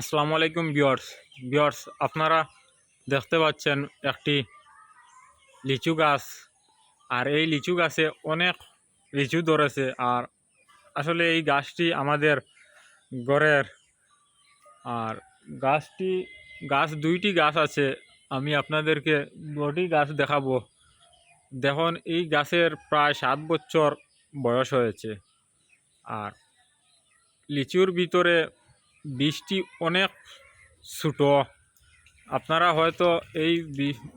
আসসালামু আলাইকুম বিয়ার্স বিয়ার্স আপনারা দেখতে পাচ্ছেন একটি লিচু গাছ, আর এই লিচু গাছে অনেক লিচু ধরেছে। আর আসলে এই গাছটি আমাদের ঘরের, আর গাছটি, গাছ দুইটি গাছ আছে, আমি আপনাদেরকে দুটি গাছ দেখাবো। দেখুন, এই গাছের প্রায় সাত বছর বয়স হয়েছে। আর লিচুর ভিতরে বীজটি অনেক ছোটো। আপনারা হয়তো এই বি-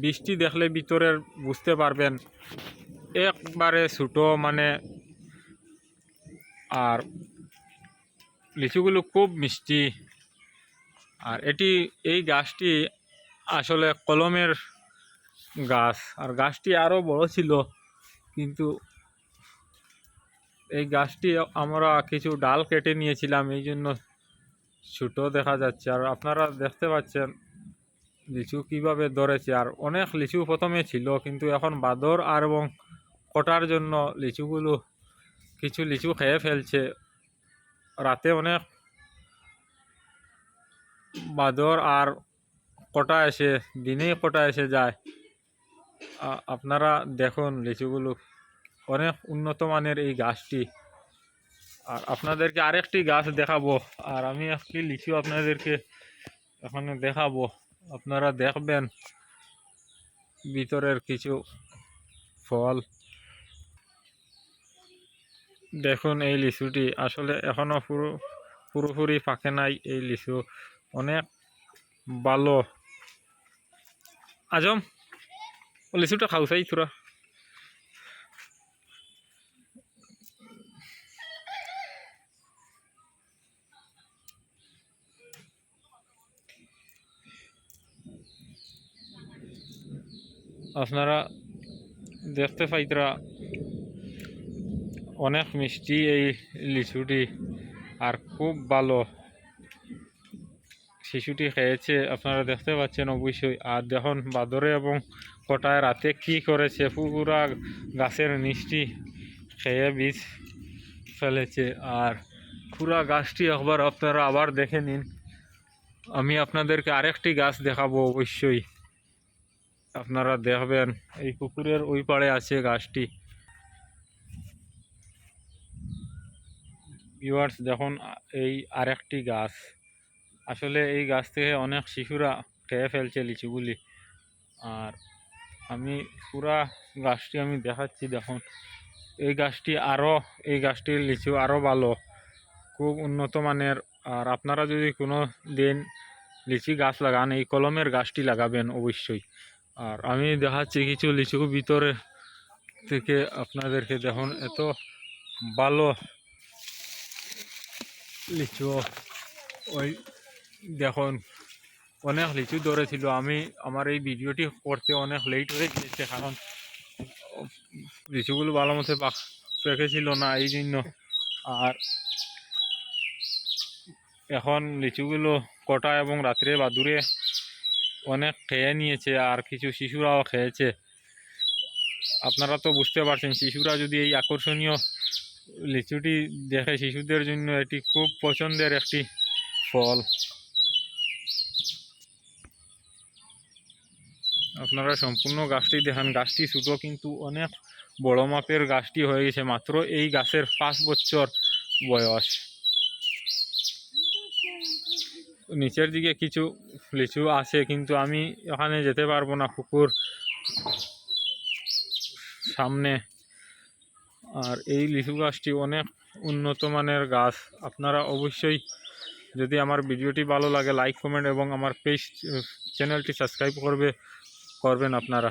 বীজটি দেখলে ভিতরের বুঝতে পারবেন, একবারে ছোটো মানে আর লিচুগুলো খুব মিষ্টি। আর এটি, এই গাছটি আসলে কলমের গাছ। আর গাছটি আরও বড় ছিল, কিন্তু এই গাছটি আমরা কিছু ডাল কেটে নিয়েছিলাম, এই জন্য ছোটো দেখা যাচ্ছে। আর আপনারা দেখতে পাচ্ছেন, লিচু কীভাবে ধরেছে। আর অনেক লিচু প্রথমে ছিল, কিন্তু এখন বাদর আর এবং কটার জন্য লিচুগুলো, কিছু লিচু খেয়ে ফেলছে। রাতে অনেক বাদর আর কটা এসে দিনেই কটা এসে যায়। আপনারা দেখুন লিচুগুলো। অনেক উন্নত মানের এই গাছটি। আর আপনাদেরকে আরেকটি গাছ দেখাবো। আর আমি একটি লিচু আপনাদেরকে এখানে দেখাবো। আপনারা দেখবেন ভিতরের কিছু ফল। দেখুন এই লিচুটি। আসলে এখনও পুরো, পুরোপুরি পাকে নাই এই লিচু। অনেক ভালো। আজম, লিচুটা খাও চাই তোরা। আপনারা দেখতে পাইতরা অনেক মিষ্টি এই লিচুটি আর খুব ভালো শিশুটি খেয়েছে, আপনারা দেখতে পাচ্ছেন অবশ্যই। আর দেখুন, বাদরে এবং কটায় রাতে কি করেছে পুরা গাছের মিষ্টি খেয়ে বীজ ফেলেছে। আর পুরা গাছটি একবার আপনারা আবার দেখে নিন। আমি আপনাদেরকে আরেকটি গাছ দেখাবো অবশ্যই। আপনারা দেখবেন, এই পুকুরের ওই পাড়ে আছে গাছটি। ভিউয়ার্স দেখুন, এই আরেকটি গাছ। আসলে এই গাছ থেকে অনেক শিশুরা খেয়ে ফেলছে লিচুগুলি। আর আমি পুরা গাছটি আমি দেখাচ্ছি, দেখুন। এই গাছটি আরও, এই গাছটির লিচু আরও ভালো, খুব উন্নত মানের। আর আপনারা যদি কোনো দিন লিচি গাছ লাগান, এই কলমের গাছটি লাগাবেন অবশ্যই। আর আমি দেখাচ্ছি কিছু লিচু ভিতরে থেকে আপনাদেরকে দেখুন, এত ভালো লিচু। ওই দেখুন, অনেক লিচু ধরেছিল। আমি, আমার এই ভিডিওটি করতে অনেক লেট হয়ে গিয়েছে, কারণ লিচুগুলো ভালো মতো পাক পেকেছিল না এই জন্য আর এখন লিচুগুলো কটা এবং রাত্রে বাদুরে অনেক খেয়ে নিয়েছে আর কিছু শিশুরাও খেয়েছে। আপনারা তো বুঝতে পারছেন, শিশুরা যদি এই আকর্ষণীয় লিচুটি দেখে, শিশুদের জন্য এটি খুব পছন্দের একটি ফল। আপনারা সম্পূর্ণ গাছটি দেখেন, গাছটি ছোটো কিন্তু অনেক বড় মাপের গাছটি হয়ে গেছে, মাত্র এই গাছের পাঁচ বছর বয়স। নিচের দিকে কিছু লিচু আছে, কিন্তু আমি ওখানে যেতে পারব না পুকুর সামনে। আর এই লিচু গাছটি অনেক উন্নত মানের গাছ। আপনারা অবশ্যই যদি আমার ভিডিওটি ভালো লাগে, লাইক, কমেন্ট এবং আমার পেজ, চ্যানেলটি সাবস্ক্রাইব করবে, করবেন আপনারা।